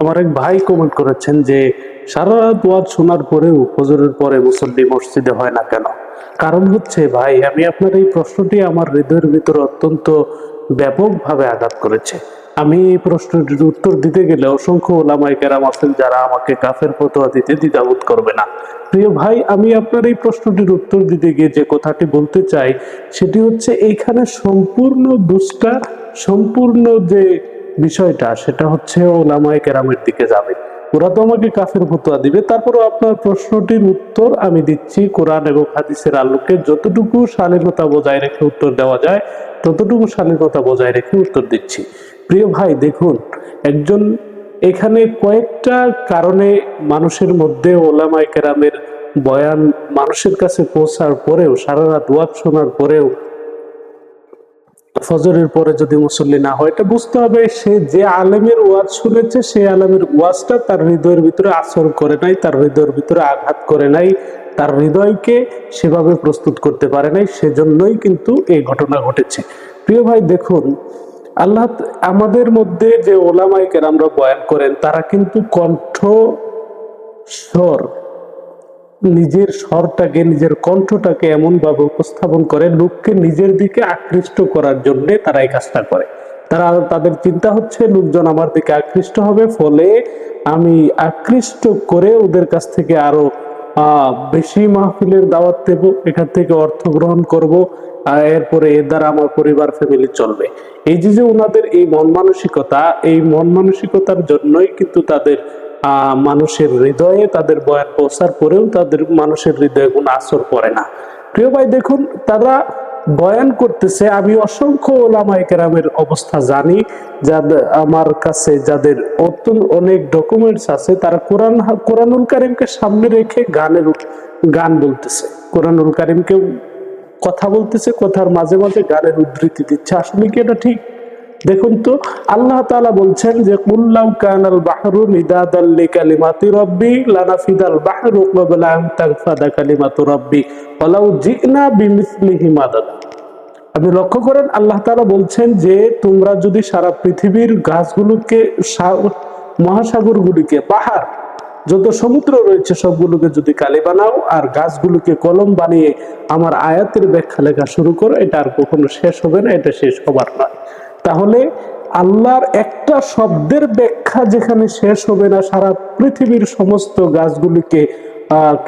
আমার এক ভাই কমেন্ট করেছেন যে, সারা ওয়াজ শোনার পরেও ফজরের পরে মুসল্লি মসজিদে হয় না কেন? কারণ হচ্ছে ভাই, আমি আপনার এই প্রশ্নটি আমার হৃদয়ের ভিতরে অত্যন্ত ব্যাপকভাবে আঘাত করেছে। আমি এই প্রশ্নটির উত্তর দিতে গেলে অসংখ্য ওলামাই কেরাম আছেন যারা আমাকে কাফের ফতোয়া দিতে দ্বিধাবোধ করবে না। প্রিয় ভাই, আমি আপনার এই প্রশ্নটির উত্তর দিতে গিয়ে যে কথাটি বলতে চাই, সেটি হচ্ছে এইখানে সম্পূর্ণ দুষ্টা সম্পূর্ণ যে বিষয়টা সেটা হচ্ছে ওলামায় কেরামের দিকে যাবে। ওরা তো আমাকে কাফের ফতোয়া দিবে। তারপরও আপনার প্রশ্নটির উত্তর আমি দিচ্ছি। কোরআন এবং হাদিসের আলোকে যতটুকু শালীনতা বজায় রেখে উত্তর দেওয়া যায়, ততটুকু শালীনতা বজায় রেখে উত্তর দিচ্ছি। প্রিয় ভাই, দেখুন, একজন এখানে কয়েকটা কারণে মানুষের মধ্যে ওলামায় কেরামের বয়ান মানুষের কাছে পৌঁছার পরেও সারা রাত ওয়াজ শোনার পরেও ফজরের পরে যদি মুসল্লি না হয়, এটা বুঝতে হবে সে যে আলেমের ওয়াজ শুনেছে, সেই আলেমের ওয়াজটা তার হৃদয়ের ভিতরে আসর করে নাই, তার হৃদয়ের ভিতরে আঘাত করে নাই, তার হৃদয়কে সেভাবে প্রস্তুত করতে পারে নাই, সেজন্যই কিন্তু এই ঘটনা ঘটেছে। প্রিয় ভাই, দেখুন, আল্লাহ আমাদের মধ্যে যে ওলামাইকের আমরা বয়ান করেন, তারা কিন্তু কণ্ঠ স্বর নিজের স্বরটাকে, নিজের কণ্ঠটাকে এমন ভাবে উপস্থাপন করে লোককে নিজের দিকে আকৃষ্ট করার জন্য তারা এই কাজটা করে। তারা, তাদের চিন্তা হচ্ছে, লোকজন আমার দিকে আকৃষ্ট হবে, ফলে আমি আকৃষ্ট করে ওদের কাছ থেকে আরও বেশি মাহফিলের দাওয়াত দেব, এখান থেকে অর্থ গ্রহণ করব আর এরপরে এর দ্বারা আমার পরিবার ফ্যামিলি চলবে। এই যে যে, ওনাদের এই মন মানসিকতা, এই মন মানসিকতার জন্যই কিন্তু তাদের মানুষের হৃদয়ে তাদের বয়ান পৌঁছার পরেও তাদের মানুষের হৃদয়ে কোনো আসর পড়ে না। প্রিয় ভাই, দেখুন, তারা বয়ান করতেছে, আমি অসংখ্য ওলামাই কেরামের অবস্থা জানি যাদের আমার কাছে যাদের অত্যন্ত অনেক ডকুমেন্টস আছে, তারা কোরআন, কোরআনুল কারিমকে সামনে রেখে গানের গান বলতেছে। কোরআনুল কারিমকে কথা বলতেছে, কথার মাঝে মাঝে গানের উদ্ধৃতি দিচ্ছে। আসলে কি এটা ঠিক? দেখুন তো, আল্লাহ তাআলা বলছেন যে কুল্লাউ কানাল বাহরু মিদাদাল লিকালিমাতি রাব্বি, লানাফিদাল বাহরু ক্বাবলা আন তাগফাদা কালিমাতু রাব্বি, ওয়ালাউ জিনা বিমিসলিহি মাদাদা। আপনি লক্ষ্য করেন, আল্লাহ তালা বলছেন যে, তোমরা যদি সারা পৃথিবীর গাছগুলোকে মহাসাগরগুলিকে, পাহাড়, যত সমুদ্র রয়েছে, সবগুলোকে যদি কালি বানাও, আর গাছগুলোকে কলম বানিয়ে আমার আয়াতের ব্যাখ্যা লেখা শুরু করো, এটা আর কখনো শেষ হবে না, এটা শেষ হবার নয়। তাহলে আল্লাহর একটা শব্দের ব্যাখ্যা যেখানে শেষ হবে না, সারা পৃথিবীর সমস্ত গাছগুলিকে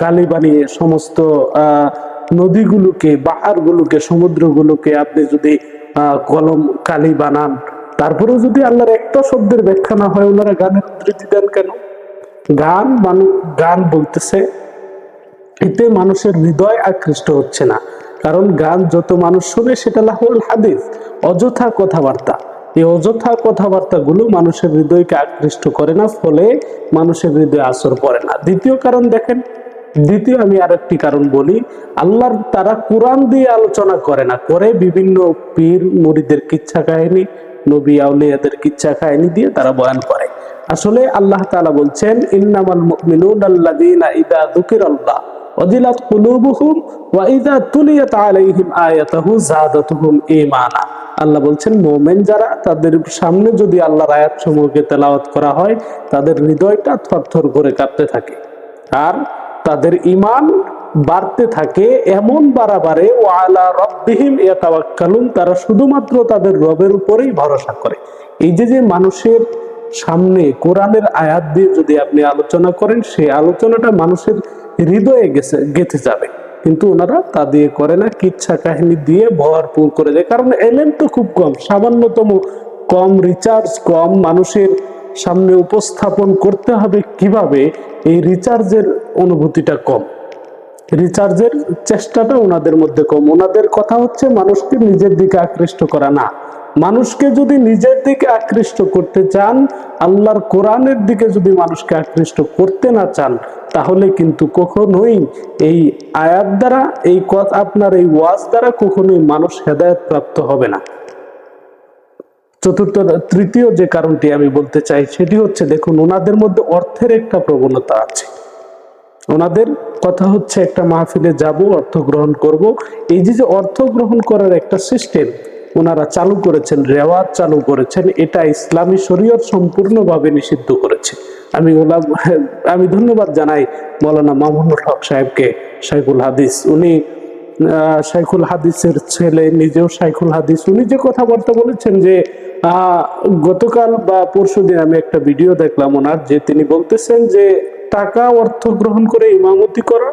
কালি বানিয়ে, সমস্ত নদীগুলোকে পাহাড়গুলোকে সমুদ্রগুলোকে আপনি যদি কলম, কালি বানান, তারপরেও যদি আল্লাহর একটা শব্দের ব্যাখ্যা না হয়, ওনারা গানের উদ্ধৃতি দেন কেন? গান মানুষ গান বলতেছে, এতে মানুষের হৃদয় আকৃষ্ট হচ্ছে না। কারণ গান যত মানুষ শুনে সেটা লাহুল হাদিস, অযথা কথাবার্তা। এই অযথা কথাবার্তাগুলো মানুষের হৃদয়কে আকৃষ্ট করে না, ফলে মানুষের হৃদয়ে আসর পড়ে না। দ্বিতীয় কারণ দেখেন, দ্বিতীয় আমি আরেকটি কারণ বলি, আল্লাহর তারা কোরআন দিয়ে আলোচনা করে না, করে বিভিন্ন পীর মুরিদের কিচ্ছা কাহিনী, নবী আউলিয়াদের কিচ্ছা কাহিনী দিয়ে তারা বয়ান করে। আসলে আল্লাহ তাআলা বলছেন, ইন্নামাল মুমিনুনা আল্লাযীনা ইযা যুকিরাল্লাহ ওয়াজিলাত কুলুবুহুম ওয়া ইযা তুলিয়াত আলাইহিম আয়াতুহু যাদাতুহুম ঈমানা। আল্লাহ বলছেন, মোমেন যারা, তাদের সামনে যদি আল্লাহর তেলাওয়াত করা হয়, তাদের হৃদয়টা থরথর করে কাঁপতে থাকে। আর তাদের বাড়তে থাকে এমন বাড়াবারে ও আলা ইয়াতাওয়াক্কালুন, তারা শুধুমাত্র তাদের রবের উপরেই ভরসা করে। এই যে যে মানুষের সামনে কোরআনের আয়াত দিয়ে যদি আপনি আলোচনা করেন, সেই আলোচনাটা মানুষের হৃদয়ে গেছে, গেঁথে যাবে। কিন্তু ওনারা তা দিয়ে করে না, কিচ্ছা কাহিনী দিয়ে ভরপুর করে দেয়। কারণ এলেন তো খুব কম, সামান্যতম কম রিচার্জ কম মানুষের সামনে উপস্থাপন করতে হবে কীভাবে, এই রিচার্জের অনুভূতিটা কম। রিচার্জের চেষ্টাটা ওনাদের মধ্যে কম। ওনাদের কথা হচ্ছে, মানুষকে নিজের দিকে আকৃষ্ট করা না। মানুষকে যদি নিজের দিকে আকৃষ্ট করতে চান, আল্লাহর কোরআনের দিকে যদি মানুষকে আকৃষ্ট করতে না চান, তাহলে কিন্তু কখনোই এই আয়াত দ্বারা, এই কথা আপনার এই ওয়াজ দ্বারা কখনোই মানুষ হেদায়ত প্রাপ্ত হবে না। চতুর্থ, তৃতীয় যে কারণটি আমি বলতে চাই, সেটি হচ্ছে, দেখুন, ওনাদের মধ্যে অর্থের একটা প্রবণতা আছে। ওনাদের কথা হচ্ছে, একটা মাহফিলে যাব, অর্থ গ্রহণ করব। এই যে যে অর্থ গ্রহণ করার একটা সিস্টেম ওনারা চালু করেছেন, রেওয়াজ চালু করেছেন, এটা ইসলামী শরীয়ত সম্পূর্ণভাবে নিষিদ্ধ করেছে। আমি ওলা আমি ধন্যবাদ জানাই মৌলানা মামুনুল হক সাহেবকে, শাইখুল হাদিস। উনি শাইখুল হাদিসের ছেলে, নিজেও শাইখুল হাদিস। উনি যে কথাবার্তা বলেছেন যে গতকাল বা পরশুদিন আমি একটা ভিডিও দেখলাম ওনার, যে তিনি বলতেছেন যে, টাকা অর্থ গ্রহণ করে ইমামতি করা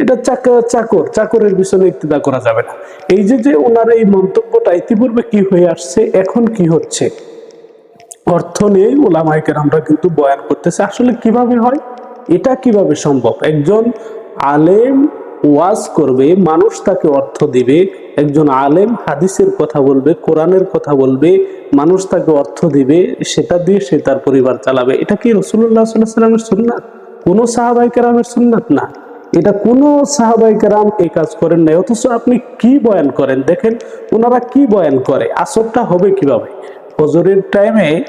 এটা চাকর চাকর, চাকরের পিছনে ইক্তিদা করা যাবে না। এই যে যে ওনার এই মন্তব্যটা ইতিপূর্বে কি হয়ে আসছে, এখন কি হচ্ছে? অর্থ নিয়েই ওলামাইকের আমরা কিন্তু বয়ান করতেছে। আসলে কীভাবে হয়? এটা কীভাবে সম্ভব? একজন আলেম ওয়াজ করবে, মানুষ তাকে অর্থ দিবে, একজন আলেম হাদিসের কথা বলবে, কোরআনের কথা বলবে, মানুষ তাকে অর্থ দিবে, সেটা দিয়ে সে তার পরিবার চালাবে। এটা কি রসুল্লাহ সাল্লাহ সাল্লামের সুন্নাত? কোনো সাহাবাই কেরামের সুন্নাত না। এটা কোনো সাহাবাই কেরাম এই কাজ করেন নাই, অথচ আপনি কি বয়ান করেন? দেখেন ওনারা কি বয়ান করে? আসরটা হবে কীভাবে? ফজরের টাইমে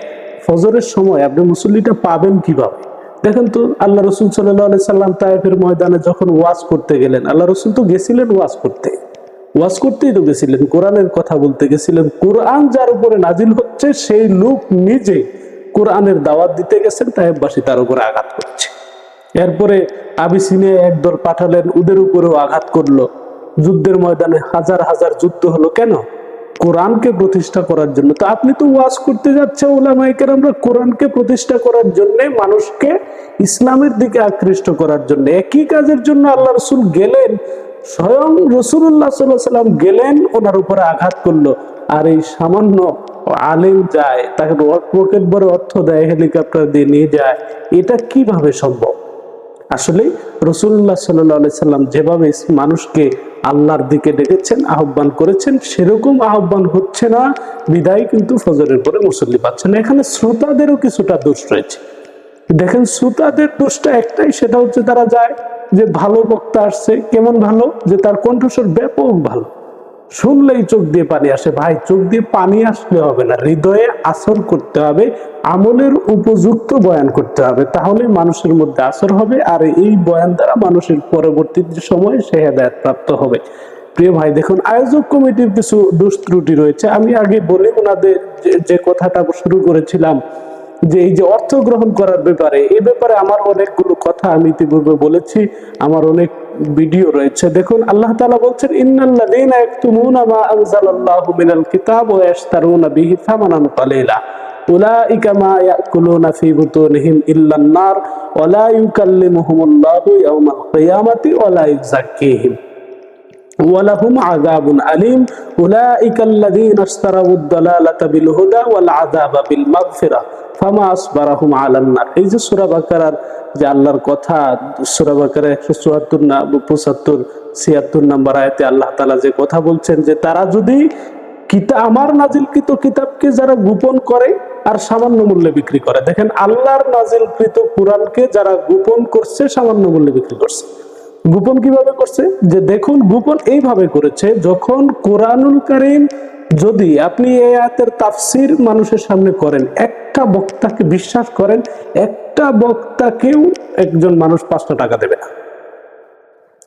ফজরের সময় আপনি মুসল্লিটা পাবেন কীভাবে? দেখেন তো, আল্লাহ রসুল সাল্লাহ সাল্লাম তাইফের ময়দানে যখন ওয়াজ করতে গেলেন, আল্লাহ রসুল তো গেছিলেন ওয়াজ করতে। ওয়াজ করতেই তো গেছিলেন, কোরআনের কথা বলতে গেছিলেন। কোরআন যার উপরে নাজিল হচ্ছে, সেই লোক নিজে কোরআনের দাওয়াত দিতে গেছেন তাইফবাসী তার উপরে আঘাত করছে। এরপরে আবিসিনে একদল পাঠালেন, ওদের উপরেও আঘাত করল। যুদ্ধের ময়দানে হাজার হাজার যুদ্ধ হলো কেন? কোরআনকে প্রতিষ্ঠা করার জন্য। তো আপনি তো ওয়াজ করতে যাচ্ছে ওলামাইকের আমরা কোরআনকে প্রতিষ্ঠা করার জন্য, মানুষকে ইসলামের দিকে আকৃষ্ট করার জন্য। একই কাজের জন্য আল্লাহ রসুল গেলেন, স্বয়ং রসুল্লাহ সাল্লাহ সাল্লাম গেলেন, ওনার উপরে আঘাত করল। আর এই সামান্য আলেম যায়, তাকে পকেট বড় অর্থ দেয়, হেলিকপ্টার দিয়ে নিয়ে যায়। এটা কীভাবে সম্ভব? আসলে রসুল্লাহ সাল্লি সাল্লাম যেভাবে মানুষকে আল্লাহর দিকে ডেকেছেন, আহ্বান করেছেন, সেরকম আহ্বান হচ্ছে না। বিদায় কিন্তু ফজরের পরে মুসল্লি পাচ্ছেন এখানে শ্রোতাদেরও কিছুটা দোষ রয়েছে। দেখেন শ্রোতাদের দোষটা একটাই, সেটা হচ্ছে তারা যায় যে ভালো বক্তা আসছে, কেমন ভালো? যে তার কণ্ঠস্বর ব্যাপক ভালো। শুনলেই চোখ দিয়ে পানি আসে। ভাই, চোখ দিয়ে পানি আসলে হবে না, হৃদয়ে আসর করতে হবে, আমলের উপযুক্ত বয়ান করতে হবে তাহলে মানুষের মধ্যে আসর হবে আর এই বয়ান দ্বারা মানুষের পরবর্তী সময় সে হেদায়ত প্রাপ্ত হবে। প্রিয় ভাই, দেখুন, আয়োজক কমিটির কিছু দোষ ত্রুটি রয়েছে। আমি আগে বলি ওনাদের যে কথাটা শুরু করেছিলাম, যে এই যে অর্থ গ্রহণ করার ব্যাপারে, এ ব্যাপারে আমার অনেকগুলো কথা আমি ইতিপূর্বে বলেছি, আমার অনেক ভিডিও রয়েছে। দেখুন, আল্লাহ তাআলা বলছেন, ইন্নাল্লাযীনা ইয়াকতুমুনা মা আনজালাল্লাহু মিনাল কিতাব ওয়া ইয়াশতারুনা বিহি সামানান কালীলা। উলাইকা মা ইয়াকুলুনা ফি বুতুনিহিম ইল্লান নার ওয়া লা ইউকাল্লিমুহুমুল্লাহু ইয়াওমাল কিয়ামাতি ওয়া লা ইউযাক্কিহিম। ওয়ালাহুম আযাবুন আলিম। উলাইকা আল্লাযীনা ইশতারাউ আদ-দালালাতা বিল হুদা ওয়াল আযাবা বিল মাগফিরা ফামা আসবারাহুম আলান এই যে সূরা যে আল্লাহর কথা, সূরা বাকারা 174 না 75 76 নম্বর আয়াতে আল্লাহ তালা যে কথা বলছেন যে, তারা যদি কিতা, আমার নাজিলকৃত কিতাবকে যারা গোপন করে আর সামান্য মূল্যে বিক্রি করে। দেখেন, আল্লাহর নাজিলকৃত কোরআনকে যারা গোপন করছে, সামান্য মূল্যে বিক্রি করছে। গোপন কীভাবে করছে? যে দেখুন, গোপন এইভাবে করেছে, যখন কোরআনুল করিম যদি আপনি এই আয়াতের তাফসির মানুষের সামনে করেন, একটা বক্তাকে বিশ্বাস করেন, একটা বক্তাকেও একজন মানুষ পাঁচটা টাকা দেবে না।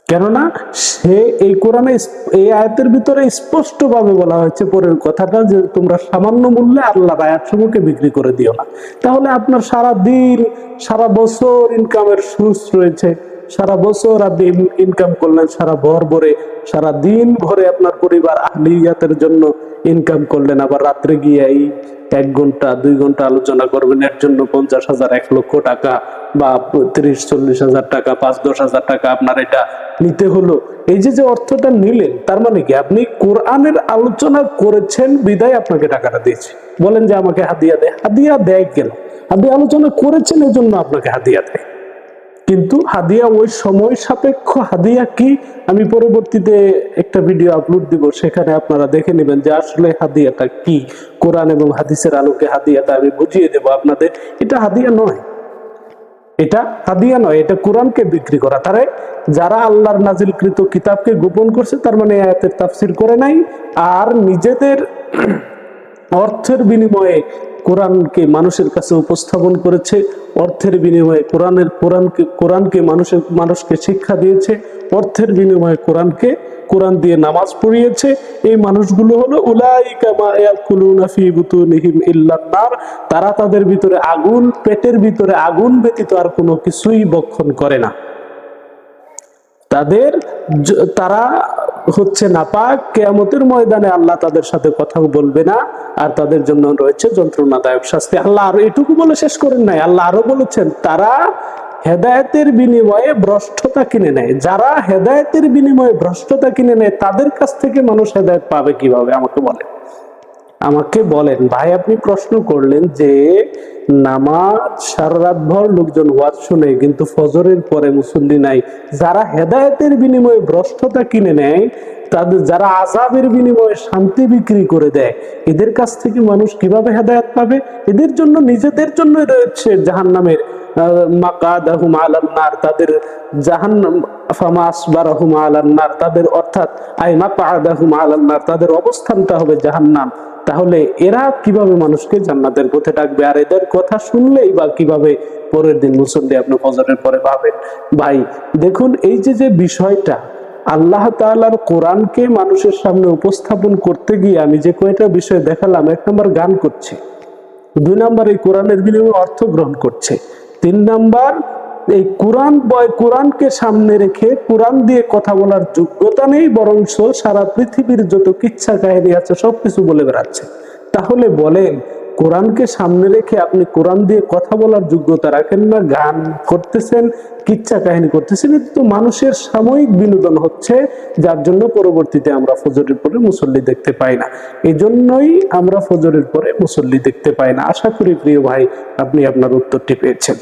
কেননা, সে এই কোরআনে এই আয়াতের ভিতরে স্পষ্ট ভাবে বলা হয়েছে পরের কথাটা যে তোমরা সামান্য মূল্যে আল্লাহ আয়াত সমূহকে বিক্রি করে দিও না। তাহলে আপনার সারা দিন সারা বছর ইনকামের সুস রয়েছে। সারা বছর আপনি ইনকাম করলেন সারা ভর ভরে, সারা দিন ভরে আপনার পরিবার আহলিয়াতের জন্য ইনকাম করলেন। আবার রাত্রে গিয়ে এই এক ঘণ্টা, দুই ঘণ্টা আলোচনা করবেন, এর জন্য পঞ্চাশ হাজার, এক লক্ষ টাকা বা তিরিশ, চল্লিশ হাজার টাকা, পাঁচ, দশ হাজার টাকা আপনার এটা নিতে হলো। এই যে যে অর্থটা নিলেন, তার মানে কি? আপনি কোরআনের আলোচনা করেছেন, বিদায় আপনাকে টাকাটা দিয়েছে। বলেন যে আমাকে হাদিয়া দেয়। হাদিয়া দেয় কেন? আপনি আলোচনা করেছেন এই জন্য আপনাকে হাদিয়া দেয়। কিন্তু হাদিয়া ওই সময় সাপেক্ষ হাদিয়া কি? আমি পরবর্তীতে একটা ভিডিও আপলোড দিব, সেখানে আপনারা দেখে নেবেন যে আসলে হাদিয়াটা কি? কোরআন এবং হাদিসের আলোকে হাদিয়াটা আমি বুঝিয়ে দেব আপনাদের। এটা হাদিয়া নয়। এটা হাদিয়া নয়, এটা কোরআনকে বিক্রি করা। তারে যারা আল্লাহর নাজিলকৃত কিতাবকে গোপন করছে, তার মানে আয়াতের তাফসির করে নাই। আর নিজেদের অর্থের বিনিময়ে কোরআনকে মানুষের কাছে উপস্থাপন করেছে, অর্থের বিনিময়ে কোরআনের, কোরআনকে কোরআনকে মানুষের, মানুষকে শিক্ষা দিয়েছে, অর্থের বিনিময়ে কোরআনকে, কোরআন দিয়ে নামাজ পড়িয়েছে। এই মানুষগুলো হলো তারা তাদের ভিতরে আগুন, পেটের ভিতরে আগুন ব্যতীত আর কোনো কিছুই বক্ষণ করে না। তাদের তারা হচ্ছে নাপাক। কেয়ামতের ময়দানে আল্লাহ তাদের সাথে কথা বলবে না আর তাদের জন্য রয়েছে যন্ত্রণাদায়ক শাস্তি। আল্লাহ আরও এটুকু বলে শেষ করেন নাই। আল্লাহ আরও বলেছেন, তারা হেদায়েতের বিনিময়ে ভ্রষ্টতা কিনে নেয়। যারা হেদায়তের বিনিময়ে ভ্রষ্টতা কিনে নেয়, তাদের কাছ থেকে মানুষ হেদায়ত পাবে কীভাবে? আমাকে বলেন। আমাকে বলেন, ভাই, আপনি প্রশ্ন করলেন যে নামাজ সারা রাত ভর লোকজন ওয়াজ শুনে, কিন্তু ফজরের পরে মুসল্লি নাই। যারা হেদায়েতের বিনিময়ে ভ্রষ্টতা কিনে নেয়, তাদের, যারা আজাবের বিনিময়ে শান্তি বিক্রি করে দেয়, এদের কাছ থেকে মানুষ কীভাবে হেদায়েত পাবে? এদের জন্য, নিজেদের জন্য রয়েছে মাকাদাহুম আলান্নার তাদের তাদের অর্থাৎ তাদের অবস্থানটা হবে জাহান্নাম। তাহলে এরা কীভাবে মানুষকে জান্নাতের পথে ডাকবে? আর এদের কথা শুনলেই বা কীভাবে পরের দিন মুসল্লি আপনি ফজরের পরে পাবেন ভাই, দেখুন, এই যে যে বিষয়টা, আল্লাহ তাআলার কোরআনকে মানুষের সামনে উপস্থাপন করতে গিয়ে আমি যে কয়টা বিষয় দেখালাম, এক নম্বর গান করছে, দুই নাম্বার এই কোরআনের বিনিময়ে অর্থ গ্রহণ করছে, তিন নাম্বার এই কোরআন বয় কোরআনকে সামনে রেখে কোরআন দিয়ে কথা বলার যোগ্যতা নেই বরঞ্চ সারা পৃথিবীর যত কিচ্ছা কাহিনী আছে সবকিছু বলে বেড়াচ্ছে। তাহলে বলেন, কোরআনকে সামনে রেখে আপনি কোরআন দিয়ে কথা বলার যোগ্যতা রাখেন না, গান করতেছেন, কিচ্ছা কাহিনী করতেছেন এটা তো মানুষের সাময়িক বিনোদন হচ্ছে, যার জন্য পরবর্তীতে আমরা ফজরের পরে মুসল্লি দেখতে পাই না। এই জন্যই আমরা ফজরের পরে মুসল্লি দেখতে পাই না। আশা করি প্রিয় ভাই, আপনি আপনার উত্তরটি পেয়েছেন।